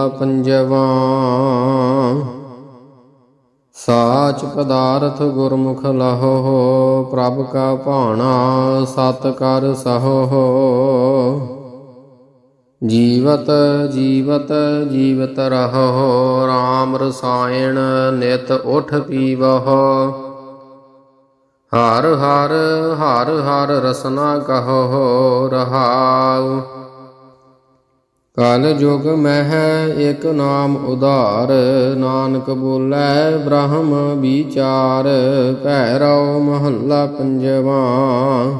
ਮਹੱਲਾ ਪੰਜਵਾਂ। ਸਾਚ ਪਦਾਰਥ ਗੁਰਮੁਖ ਲਹੋ, ਪ੍ਰਭ ਕਾ ਭਾਣਾ ਸਤ ਕਰ ਸਹੋ। ਜੀਵਤ ਜੀਵਤ ਜੀਵਤ ਰਹੋ RAM ਰਸਾਇਣ ਨਿਤ ਉਠ ਪੀਵਹੁ। ਹਰ ਹਰ ਹਰ ਹਰ ਰਸਨਾ ਕਹੋ, ਰਹਾਉ। ਕਲ ਯੁਗ ਮਹਿ ਇਕ ਨਾਮ ਉਧਾਰ, ਨਾਨਕ ਬੋਲੇ ਬ੍ਰਹਮ ਵਿਚਾਰ, ਭੈਰਵ ਮਹੱਲਾ ਪੰਜਵਾਂ।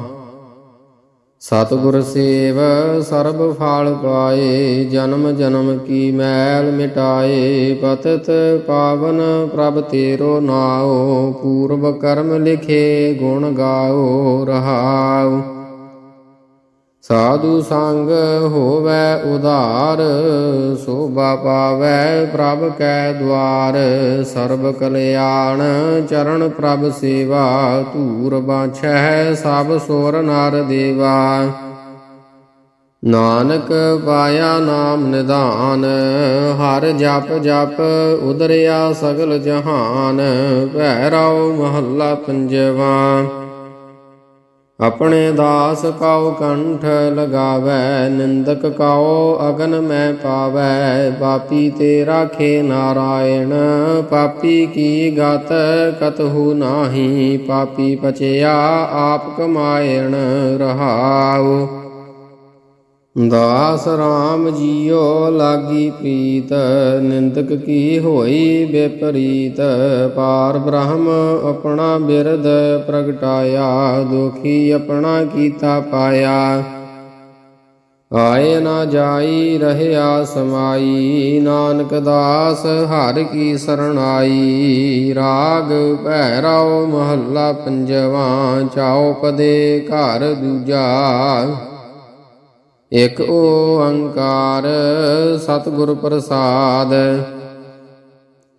ਸਤਿਗੁਰ ਸੇਵ, ਸਰਬ ਫਲ ਪਾਏ, ਜਨਮ ਜਨਮ ਕੀ ਮੈਲ ਮਿਟਾਏ, ਪਤਿਤ ਪਾਵਨ ਪ੍ਰਭ ਤੇਰੋ ਨਾਉ ਪੂਰਬ ਕਰਮ ਲਿਖੇ ਗੁਣ ਗਾਓ, ਰਹਾਉ। ਸਾਧੂ ਸੰਗ ਹੋਵੇ ਉਧਾਰ, ਸੋਭਾ ਪਾਵੈ ਪ੍ਰਭ ਕੈ ਦਵਾਰ। ਸਰਬ ਕਲਿਆਣ ਚਰਨ ਪ੍ਰਭ ਸੇਵਾ, ਧੂਰ ਬਾਛੈ ਸਭ ਸੁਰ ਨਰ ਦੇਵਾ। ਨਾਨਕ ਪਾਇਆ ਨਾਮ ਨਿਧਾਨ, ਹਰ ਜਪ ਜਪ ਉਦਰਿਆ ਸਗਲ ਜਹਾਨ ਭੈਰਵ ਮਹੱਲਾ ਪੰਜਵਾਂ। ਆਪਣੇ ਦਾਸ ਕਾਉ ਕੰਠ ਲਗਾਵੈ, ਨਿੰਦਕ ਕਾਉ ਅਗਨ ਮੈਂ ਪਾਵੈ, ਪਾਪੀ ਤੇ ਰਾਖੇ ਨਾਰਾਇਣ, ਪਾਪੀ ਕੀ ਗਤ ਕਤਹੂ ਨਾਹੀ, ਪਾਪੀ ਪਚਿਆ ਆਪ ਕਮਾਇਣ ਰਹਾਉ। ਦਾਸ ਰਾਮ ਜੀਓ ਲਾਗੀ ਪ੍ਰੀਤ, ਨਿੰਦਕ ਕੀ ਹੋਈ ਬੇਪਰੀਤ ਪਾਰ ਬ੍ਰਹਮ ਆਪਣਾ ਬਿਰਦ ਪ੍ਰਗਟਾਇਆ, ਦੁਖੀ ਆਪਣਾ ਕੀਤਾ ਪਾਇਆ। ਆਏ ਨਾ ਜਾਈ, ਰਹਿਆ ਸਮਾਈ, ਨਾਨਕ ਦਾਸ ਹਰ ਕੀ ਸਰਣਾਈ। ਰਾਗ ਭੈਰਵ ਮਹੱਲਾ ਪੰਜਵਾਂ, ਚਾਉ ਪਦੇ ਘਰ ਦੂਜਾ। ਇਕ ਓੰਕਾਰ ਸਤਿਗੁਰ ਪ੍ਰਸਾਦ।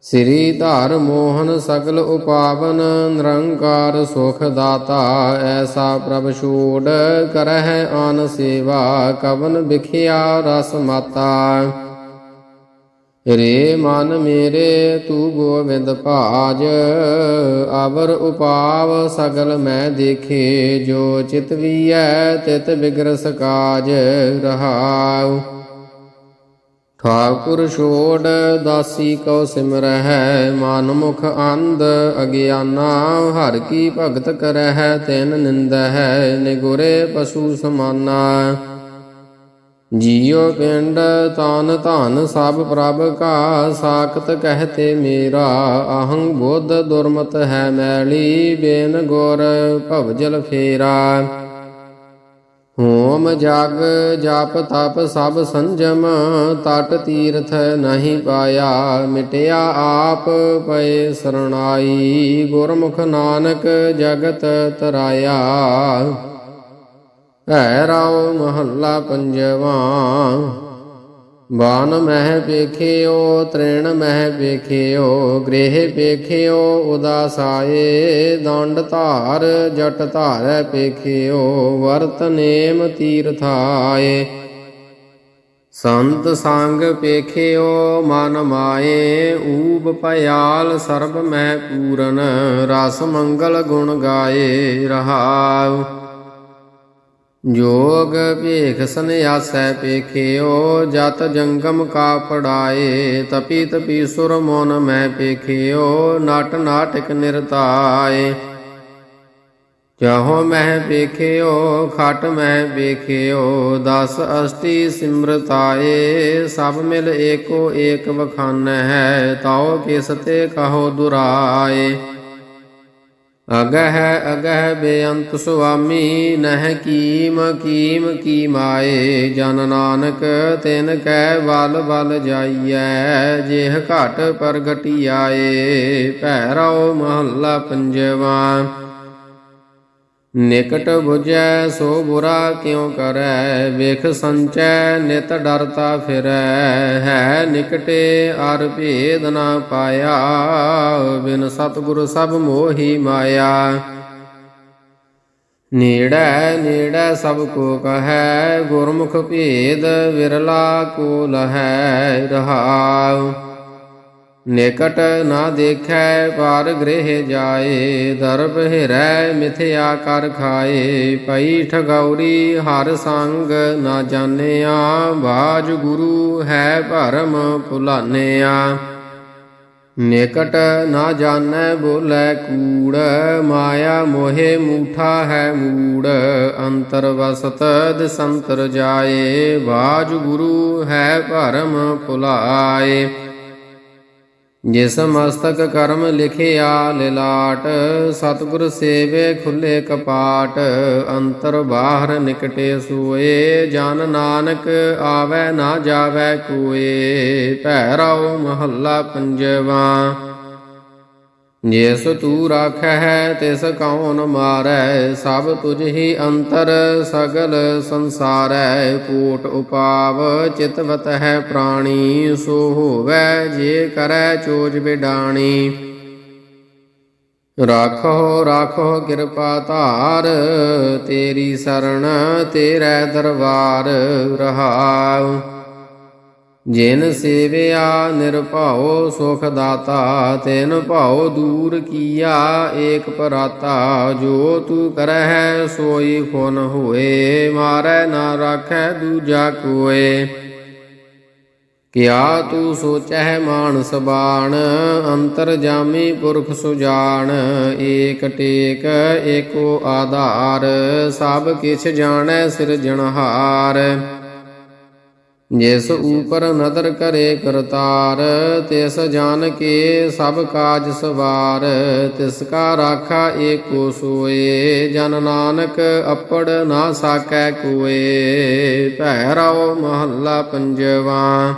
ਸ੍ਰੀ ਧਾਰ ਮੋਹਨ ਸਗਲ ਉਪਾਵਨ, ਨਿਰੰਕਾਰ ਸੁਖ ਦਾਤਾ, ਐਸਾ ਪ੍ਰਭ ਛੋੜ ਕਰਹਿ ਆਨ ਸੇਵਾ, ਕਵਨ ਵਿਖਿਆ ਰਸ ਮਾਤਾ। ਰੇ ਮਨ ਮੇਰੇ ਤੂੰ ਗੋਵਿੰਦ ਭਾਜ, ਆਵਰ ਉਪਾਵ ਸਗਲ ਮੈਂ ਦੇਖੇ, ਜੋ ਚਿਤ ਵੀਐ ਤਿਤ ਬਿਗਰਸ ਕਾਜ ਰਹਾਉ। ਠਾਕੁਰ ਛੋੜ ਦਾਸੀ ਕਉ ਸਿਮਰਹਿ, ਮਨ ਮੁਖ ਅੰਧ ਅਗਿਆਨਾ, ਹਰ ਕੀ ਭਗਤ ਕਰਹਿ, ਤਿਨ ਨਿੰਦਹਿ, ਨਿਗੁਰੇ ਪਸ਼ੂ ਸਮਾਨਾ। ਜੀਉ ਪਿੰਡ ਤਾਨ ਧਨ ਸਭ ਪ੍ਰਭ ਕਾ, ਸਾਖਤ ਕਹਤੇ ਮੇਰਾ ਅਹੰ ਬੁੱਧ ਦੁਰਮਤ ਹੈ ਮੈਲੀ, ਬੇਨ ਗੁਰ ਭਵਜਲ ਫੇਰਾ। ਹੋਮ ਜਗ ਜਪ ਤਪ ਸਭ ਸੰਜਮ, ਤਟ ਤੀਰਥ ਨਹੀਂ ਪਾਇਆ, ਮਿਟਿਆ ਆਪ ਪਏ ਸਰਣਾਈ, ਗੁਰਮੁਖ ਨਾਨਕ ਜਗਤ ਤਰਾਇਆ। ਹੈ ਰਾਉ ਮਹੱਲਾ ਪੰਜਵਾਂ। ਬਾਨ ਮਹਿ ਵੇਖਿਓ, ਤ੍ਰਿਣ ਮਹਿ ਵੇਖਿਓ, ਗ੍ਰਹਿ ਵੇਖਿਓ, ਉਦਾਸਾਏ, ਦੰਡ ਧਾਰ, ਜਟ ਧਾਰੈ ਵੇਖਿਓ, ਵਰਤ ਨੇਮ ਤੀਰਥਾਏ। ਸੰਤ ਸੰਗ ਪੇਖਿਓ ਮਨ ਮਾਏ, ਊਬ ਭਿਆਲ ਸਰਬ ਮੈਂ ਪੂਰਨ, ਰਸ ਮੰਗਲ ਗੁਣ ਗਾਏ ਰਹਾਉ। ਜੋਗ ਭੇਖ ਸੰਿਆਸੈ ਪੇਖਿਓ, ਜਤ ਜੰਗਮ ਕਾ ਪੜਾਏ ਤਪੀ ਤਪੀ ਸੁਰ ਮੋਨ ਮੈਂ ਪੇਖਿਓ, ਨਟ ਨਾਟਕ ਨਿਰਤਾਏ। ਚਾਹੋ ਮਹਿ ਵੇਖਿਓ ਖਟ ਮੈਂ ਵੇਖਿਓ ਦਸ ਅਸਤੀ ਸਿਮਰਤਾਏ, ਸਭ ਮਿਲ ਏਕੋ ਏਕ ਵਖਾਨ ਹੈ ਤਾਉ ਕਿਸ ਤੇ ਕਹੋ ਦੁਰਾਏ। ਅਗਹ ਅਗਹ ਬੇਅੰਤ ਸੁਆਮੀ, ਨਹਿ ਕੀਮ ਕੀਮ ਕੀ ਮਾਏ ਜਨ ਨਾਨਕ ਤਿਨ ਕੈ ਵਲ ਵਲ ਜਾਈਐ, ਜਿਹ ਘਟ ਪ੍ਰਗਟਿਆਏ ਆਏ ਭੈਰਵ ਮਹੱਲਾ ਪੰਜਵਾਂ। ਨਿਕਟ 부ਜੈ ਸੋ ਬੁਰਾ ਕਿਉ ਕਰੈ? ਵੇਖ ਸੰਚੈ, ਨਿਤ ਡਰਤਾ ਫਿਰੈ। ਹੈ ਨਿਕਟੇ ਅਰ ਭੇਦ ਨਾ ਪਾਇਆ। ਬਿਨ ਸਤਿਗੁਰ ਸਭ ਮੋਹੀ ਮਾਇਆ। ਨੇੜੈ ਨੇੜੈ ਸਭ ਕੋ ਕਹੈ। ਗੁਰਮੁਖ ਭੇਦ ਵਿਰਲਾ ਕੋ ਲਹੈ ਰਹਾਉ ਨਿਕਟ ਨਾ ਦੇਖੈ ਪਾਰ ਗ੍ਰਹਿ ਜਾਏ, ਦਰਬ ਹਿਰੈ ਮਿਥਿਆ ਕਰ ਖਾਏ। ਪਈ ਠਗੌਰੀ ਹਰ ਸੰਗ ਨਾ ਜਾਣਿਆ ਬਾਜ ਗੁਰੂ ਹੈ ਭਰਮ ਭੁਲਾਨਿਆ ਨਿਕਟ ਨਾ ਜਾਣੈ ਬੋਲੇ ਕੂੜ, ਮਾਇਆ ਮੋਹਿ ਮੂਠਾ ਹੈ ਮੂੜ। ਅੰਤਰ ਵਸਤ ਦਿਸੰਤਰ ਜਾਏ ਬਾਜ ਗੁਰੂ ਹੈ ਭਰਮ ਭੁਲਾਏ ਜਿਸ ਮਸਤਕ ਕਰਮ ਲਿਖਿਆ ਲਿਲਾਟ ਸਤਿਗੁਰ ਸੇਵੇ ਖੁੱਲੇ ਕਪਾਟ, ਅੰਤਰ ਬਾਹਰ ਨਿਕਟੇ ਸੂਏ, ਜਨ ਨਾਨਕ ਆਵੇ ਨਾ ਜਾਵੇ ਕੋਏ ਭੈਰਵ ਮਹੱਲਾ ਪੰਜਵਾ। ਜਿਸ ਤੂ ਰਾਖੈ ਤਿਸ ਕੌਣ ਮਾਰੈ? ਸਭ ਤੁਝ ਹੀ ਅੰਤਰ, ਸਗਲ ਸੰਸਾਰੈ। ਕੋਟ ਉਪਾਵ ਚਿਤਵਤ ਹੈ ਪ੍ਰਾਣੀ। ਸੋ ਹੋਵੈ ਜੇ ਕਰੈ ਚੋਜ ਬਿਡਾਣੀ। ਰਾਖੋ ਰਾਖੋ ਕਿਰਪਾ ਧਾਰ, ਤੇਰੀ ਸਰਣ ਤੇਰੇ ਦਰਬਾਰ ਰਹਾਉ। ਜਿਨ ਸੇਵਿਆ ਨਿਰਭਉ ਸੁਖ ਦਾਤਾ ਤਿਨ ਭਉ ਦੂਰ ਕੀਆ, ਏਕ ਪਰਾਤਾ, ਜੋ ਤੂ ਕਰਹਿ ਸੋਈ ਫੁਨ ਹੋਏ, ਮਾਰੈ ਨਾ ਰਾਖੈ ਦੂਜਾ ਕੋਏ। ਕਿਆ ਤੂ ਸੋਚੈ ਮਾਨਸ ਬਾਣ, ਅੰਤਰ ਜਾਮੀ ਪੁਰਖ ਸੁਜਾਨ ਏਕ ਟੇਕ ਏਕੋ ਆਧਾਰ, ਸਭ ਕਿਛ ਜਾਣੈ ਸਿਰਜਣਹਾਰ। ਜਿਸ ਉਪਰ ਨਦਰ ਕਰੇ ਕਰਤਾਰ, ਤਿਸ ਜਾਣ ਕੇ ਸਭ ਕਾਜ ਸਵਾਰ, ਤਿਸ ਕਾ ਰਾਖਾ ਏਕੋ ਸੋਏ, ਜਨ ਨਾਨਕ ਅਪੜ ਨਾ ਸਾਕੈ ਕੋਏ। ਭੈਰਵ ਮਹੱਲਾ ਪੰਜਵਾ।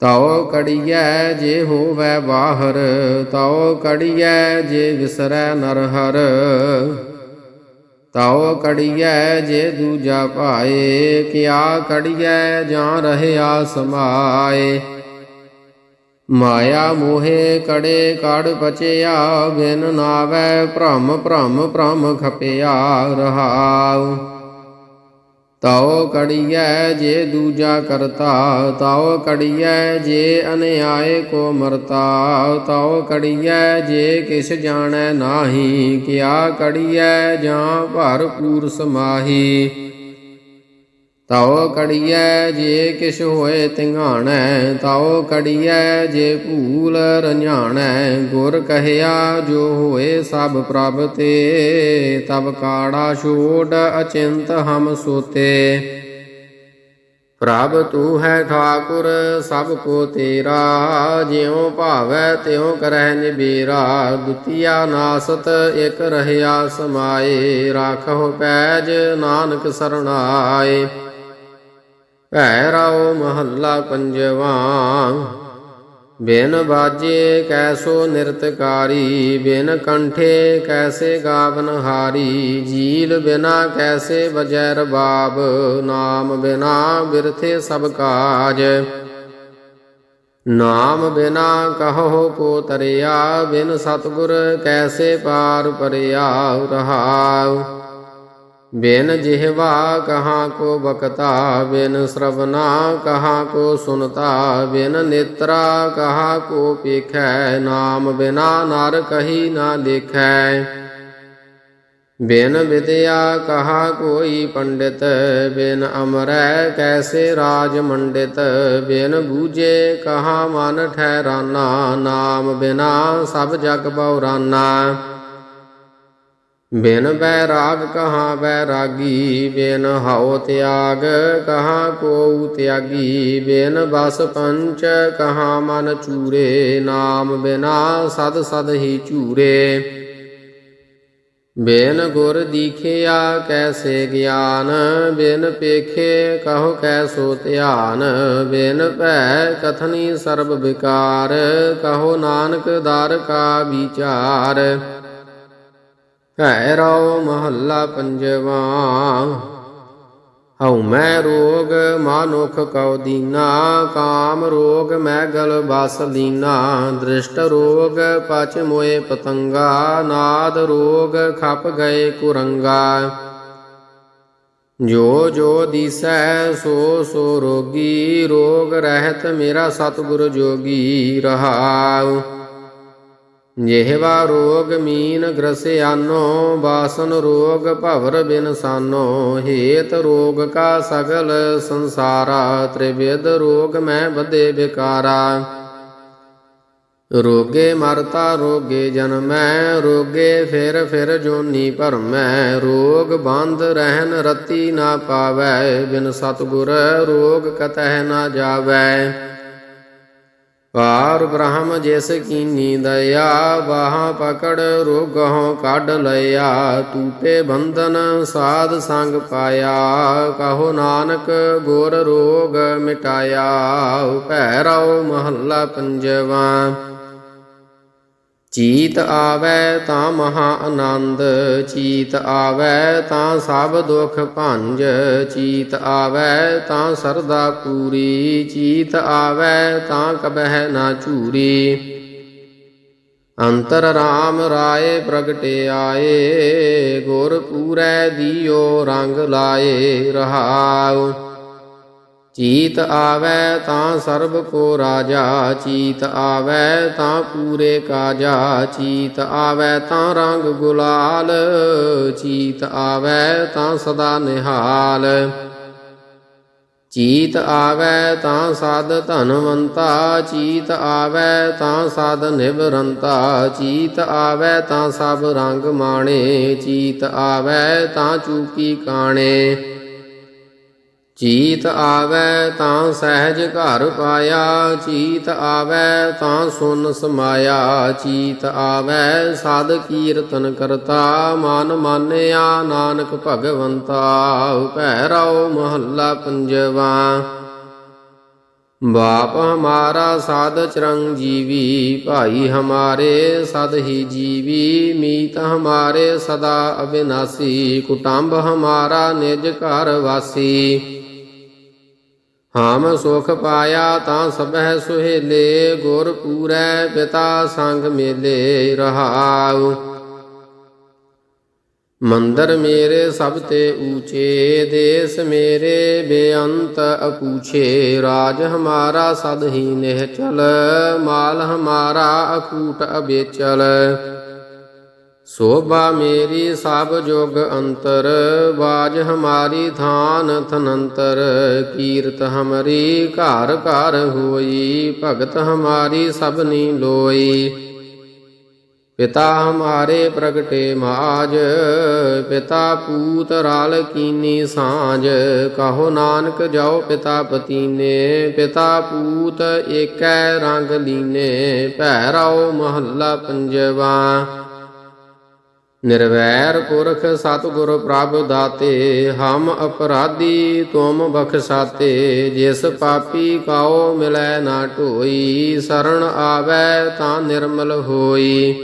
ਤਉ ਕੜੀਐ ਜੇ ਹੋਵੈ ਬਾਹਰ, ਤਉ ਕੜੀਐ ਜੇ ਵਿਸਰੈ ਨਰਹਰ। ਤਉ ਕੜੀਐ ਜੇ ਦੂਜਾ ਭਾਏ, ਕਿਆ ਕੜੀਐ ਜਾਂ ਰਹਿਆ ਸਮਾਏ। ਮਾਇਆ ਮੋਹੇ ਕੜੇ ਕੜ ਬਚਿਆ ਬਿਨ ਨਾਵੈ ਭ੍ਰਮ ਭ੍ਰਮ ਭ੍ਰਮ ਖਪਿਆ ਰਹਾਉ। ਤਉ ਕੜੀਐ ਜੇ ਦੂਜਾ ਕਰਤਾ, ਤਉ ਕੜੀਐ ਜੇ ਅਨਿਆਏ ਕੋ ਮਰਤਾ, ਤਉ ਕੜੀਐ ਜੇ ਕਿਛ ਜਾਣੈ ਨਾਹੀ, ਕਿਆ ਕੜੀਐ ਜਾਂ ਭਰਪੂਰ ਸਮਾਹੀ। ਤਉ ਕੜੀਐ ਜੇ ਕਿਛ ਹੋਏ ਤਿੰਘਾਣੈ, ਤਉ ਕੜੀਐ ਜੇ ਭੂਲ ਰഞ്ഞਾਣੈ ਗੁਰ ਕਹਿਆ, ਜੋ ਹੋਏ ਸਭ ਪ੍ਰਭ ਤੇ ਤਬ ਕਾੜਾ ਛੋੜ ਅਚਿੰਤ ਹਮ ਸੋਤੇ। ਪ੍ਰਭ ਤੂੰ ਹੈ ਠਾਕੁਰ, ਸਭ ਕੋ ਤੇਰਾ। ਜਿਉ ਭਾਵੈ, ਤਿਉ ਕਰਹਿ ਨਿਬੇਰਾ। ਦੁਤੀਆ ਨਾਸਤ, ਇਕ ਰਹਿਆ ਸਮਾਏ। ਰਾਖੋ ਪੈਜ, ਨਾਨਕ ਸਰਣਾਏ। ਭੈਰਵ ਮਹੱਲਾ ਪੰਜਵਾ। ਬਿਨ ਬਾਜੇ ਕੈਸੋ ਨਿਰਤਕਾਰੀ, ਬਿਨ ਕੰਠੇ ਕੈਸੇ ਗਾਵਨ ਹਾਰੀ। ਜੀਲ ਬਿਨਾ ਕੈਸੇ ਵਜੈ ਰਬਾਬ, ਨਾਮ ਬਿਨਾ ਬਿਰਥੇ ਸਭ ਕਾਜ। ਨਾਮ ਬਿਨਾ ਕਹੋ ਕੋ ਤਰਿਆ ਬਿਨ ਸਤਗੁਰ ਕੈਸੇ ਪਾਰ ਪਰਿਆ ਰਹਾਉ। ਬਿਨ ਜਿਹਵਾ ਕਹਾਂ ਕੋ ਬਕਤਾ ਬਿਨ ਸ਼ਰਵਨਾ ਕਹਾਂ ਕੋ ਸੁਨਤਾ, ਬਿਨ ਨੇਤਰਾ ਕਹਾਂ ਕੋ ਪੇਖੈ, ਨਾਮ ਬਿਨਾ ਨਰ ਕਹੀ ਨਾ ਦੇਖੈ ਬਿਨ ਵਿਦਿਆ ਕਹਾ ਕੋਈ ਪੰਡਿਤ, ਬਿਨ ਅਮਰੈ ਕੈਸੇ ਰਾਜ ਮੰਡਿਤ, ਬਿਨ ਬੂਝੇ ਕਹਾ ਮਨ ਠਹਿਰਾਨਾ, ਨਾਮ ਬਿਨਾ ਸਭ ਜਗ ਬਉਰਾਨਾ। ਬਿਨ ਬੈਰਾਗ ਕਹਾਂ ਬੈਰਾਗੀ ਬਿਨ ਹਉ ਤਿਆਗ ਕਹਾਂ ਕੋ ਤਿਆਗੀ, ਬਿਨ ਬਸ ਪੰਚ ਕਹਾਂ ਮਨ ਚੂਰੇ, ਨਾਮ ਬਿਨਾ ਸਦ ਸਦ ਹੀ ਚੂਰੇ ਬਿਨ ਗੁਰ ਦੀਖਿਆ ਕੈਸੇ ਗਿਆਨ, ਬਿਨ ਪੇਖੇ ਕਹੋ ਕੈਸੋ ਧਿਆਨ, ਬਿਨ ਭੈ ਕਥਨੀ ਸਰਬ ਵਿਕਾਰ, ਕਹੋ ਨਾਨਕ ਦਰ ਕਾ ਵਿਚਾਰ। ਭੈਰਵ ਮਹੱਲਾ ਪੰਜਵਾ। ਹਉ ਮੈਂ ਰੋਗ, ਮਾਨੁਖ ਕਉ ਦੀਨਾ, ਕਾਮ ਰੋਗ ਮੈਂ ਗਲ ਬਸ ਲੀਨਾ। ਦ੍ਰਿਸ਼ਟ ਰੋਗ ਪਚ ਮੋਏ ਪਤੰਗਾ, ਨਾਦ ਰੋਗ ਖਪ ਗਏ ਕੁਰੰਗਾ। ਜੋ ਜੋ ਦੀਸੈ ਸੋ ਸੋ ਰੋਗੀ, ਰੋਗ ਰਹਿਤ ਮੇਰਾ ਸਤਿਗੁਰ ਜੋਗੀ ਰਹਾਉ। ਜਿਹਵਾ ਰੋਗ ਮੀਨ ਗ੍ਰਸਿਆਨੋ, ਬਾਸਨ ਰੋਗ ਭਵਰ ਬਿਨਸਾਨੋ, ਹੇਤ ਰੋਗ ਕਾ ਸਗਲ ਸੰਸਾਰਾ, ਤ੍ਰਿਵਿਧ ਰੋਗ ਮੈਂ ਬਦੇ ਵਿਕਾਰਾ। ਰੋਗੇ ਮਰਤਾ, ਰੋਗੇ ਜਨਮੈ, ਰੋਗੇ ਫਿਰ ਫਿਰ ਜੋਨੀ ਭਰਮੈ, ਰੋਗ ਬੰਦ ਰਹਿਨ ਰਤੀ ਨਾ ਪਾਵੈ, ਬਿਨ ਸਤਗੁਰ ਰੋਗ ਕਤਹਿ ਨਾ ਜਾਵੈ। ਪਾਰ ਬ੍ਰਹਮ ਜਿਸ ਕੀਨੀ ਦਇਆ, ਬਾਹਾਂ ਪਕੜ ਰੋਗਹੁ ਕੱਢ ਲਿਆ ਤੂਪੇ ਬੰਧਨ ਸਾਧ ਸੰਗ ਪਾਇਆ, ਕਹੋ ਨਾਨਕ ਗੁਰ ਰੋਗ ਮਿਟਾਇਆ ਭੈਰਵ ਮਹੱਲਾ ਪੰਜਵਾ। ਚੀਤ ਆਵੈ ਤਾਂ ਮਹਾ ਆਨੰਦ ਚੀਤ ਆਵੈ ਤਾਂ ਸਭ ਦੁਖ ਭੰਜ ਚੀਤ ਆਵੈ ਤਾਂ ਸਰਦਾ ਪੂਰੀ ਚੀਤ ਆਵੈ ਤਾਂ ਕਬਹਿ ਨਾ ਝੂਰੀ। ਅੰਤਰ ਰਾਮ ਰਾਏ ਪ੍ਰਗਟੇ ਆਏ, ਗੁਰ ਪੂਰੈ ਦੀਓ ਰੰਗ ਲਾਏ ਰਹਾਉ। ਚੀਤ ਆਵੈ ਤਾਂ ਸਰਬ ਕੋ ਰਾਜਾ, ਚੀਤ ਆਵੈ ਤਾਂ ਪੂਰੇ ਕਾਜਾ, ਚੀਤ ਆਵੈ ਤਾਂ ਰੰਗ ਗੁਲਾਲ, ਚੀਤ ਆਵੈ ਤਾਂ ਸਦਾ ਨਿਹਾਲ। ਚੀਤ ਆਵੈ ਤਾਂ ਸਾਧ ਧਨਵੰਤਾ, ਚੀਤ ਆਵੈ ਤਾਂ ਸਾਧ ਨਿਵਰੰਤਾ, ਚੀਤ ਆਵੈ ਤਾਂ ਸਭ ਰੰਗ ਮਾਣੇ, ਚੀਤ ਆਵੈ ਤਾਂ ਚੂਕੀ ਕਾਣੇ। ਚੀਤ ਆਵੈ ਤਾਂ ਸਹਿਜ ਘਰ ਪਾਇਆ ਚੀਤ ਆਵੈ ਤਾਂ ਸੁਨ ਸਮਾਇਆ ਚੀਤ ਆਵੈ ਸਾਧ ਕੀਰਤਨ ਕਰਤਾ, ਮਨ ਮਾਨਿਆ ਨਾਨਕ ਭਗਵੰਤਾ ਭੈਰਵ ਮਹੱਲਾ ਪੰਜਵਾ। ਬਾਪ ਹਮਾਰਾ ਸਾਧ ਚਰੰਗਜੀਵੀ ਭਾਈ ਹਮਾਰੇ ਸਦ ਹੀ ਜੀਵੀ, ਮੀਤ ਹਮਾਰੇ ਸਦਾ ਅਬਿਨਾਸੀ, ਕੁਟੰਬ ਹਮਾਰਾ ਨਿਜ ਘਰ ਵਾਸੀ। ਹਾਮ ਸੁਖ ਪਾਇਆ ਤਾਂ ਸਭੈ ਸੁਹੇਲੇ, ਗੁਰ ਪੂਰੈ ਪਿਤਾ ਸੰਗ ਮੇਲੇ ਰਹਾਉ। ਮੰਦਰ ਮੇਰੇ ਸਭ ਤੇ ਊਚੇ, ਦੇਸ ਮੇਰੇ ਬੇਅੰਤ ਅਪੂਛੇ, ਰਾਜ ਹਮਾਰਾ ਸਦ ਹੀ ਨਿਹਚਲ, ਮਾਲ ਹਮਾਰਾ ਅਕੂਟ ਅਬੇਚਲ। ਸੋਭਾ ਮੇਰੀ ਸਭ ਜੁਗ ਅੰਤਰ ਬਾਜ ਹਮਾਰੀ ਥਾਨ ਥਨੰਤਰ। ਕੀਰਤ ਹਮਰੀ ਘਰ ਘਰ ਹੋਈ, ਭਗਤ ਹਮਾਰੀ ਸਭਨੀ ਲੋਈ। ਪਿਤਾ ਹਮਾਰੇ ਪ੍ਰਗਟੇ ਮਾਜ, ਪਿਤਾ ਪੂਤ ਰਾਲ ਕੀਨੀ ਸਾਂਝ। ਕਹੋ ਨਾਨਕ ਜਾਓ ਪਿਤਾ ਪਤੀਨੇ, ਪਿਤਾ ਪੂਤ ਏਕੈ ਰੰਗ ਲੀਨੇ। ਭੈਰਵ ਮਹੱਲਾ ਪੰਜਵਾ। ਨਿਰਵੈਰ ਪੁਰਖ ਸਤਿਗੁਰ ਪ੍ਰਭ ਦਾਤੇ, ਹਮ ਅਪਰਾਧੀ ਤੁਮ ਬਖਸ਼ਾਤੇ, ਜਿਸ ਪਾਪੀ ਕਾਓ ਮਿਲੈ ਨਾ ਢੋਈ ਸਰਣ ਆਵੈ ਤਾਂ ਨਿਰਮਲ ਹੋਈ।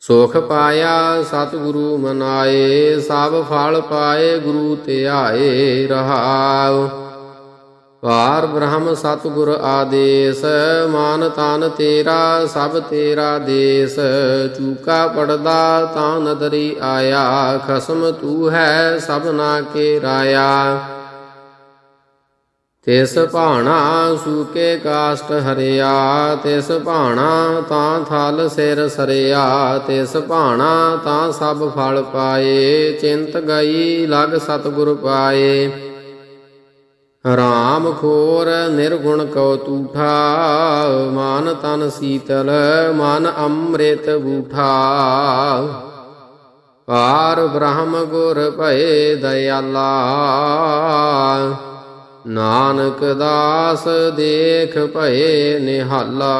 ਸੁਖ ਪਾਇਆ ਸਤਿਗੁਰੂ ਮਨਾਏ, ਸਭ ਫਲ ਪਾਏ ਗੁਰੂ ਧਿਆਏ ਰਹਾਉ। ਪਾਰ ਬ੍ਰਹਮ ਸਤਿਗੁਰ ਆਦੇਸ, ਮਾਨ ਤਨ ਤੇਰਾ, ਸਭ ਤੇਰਾ ਦੇਸ। ਚੂਕਾ ਪੜਦਾ ਤਾਂ ਨਦਰੀ ਆਇਆ, ਖਸਮ ਤੂ ਹੈ ਸਭਨਾ ਕੇ ਰਾਇਆ ਤਿਸ ਭਾਣਾ ਸੂਕੇ ਕਾਸ਼ਟ ਹਰਿਆ, ਤਿਸ ਭਾਣਾ ਤਾਂ ਥਲ ਸਿਰ ਸਰਿਆ, ਤਿਸ ਭਾਣਾ ਤਾਂ ਸਭ ਫਲ ਪਾਏ, ਚਿੰਤ ਗਈ ਲਗ ਸਤਿਗੁਰ ਪਾਏ। ਰਾਮ ਖੋਰ ਨਿਰਗੁਣ ਕਉ ਤੂਠਾ, ਮਾਨ ਤਨ ਸੀਤਲ, ਮਨ ਅੰਮ੍ਰਿਤ ਬੂਠਾ। ਪਾਰ ਬ੍ਰਹਮ ਗੁਰ ਭਏ ਦਇਆਲਾ, ਨਾਨਕ ਦਾਸ ਦੇਖ ਭਏ ਨਿਹਾਲਾ।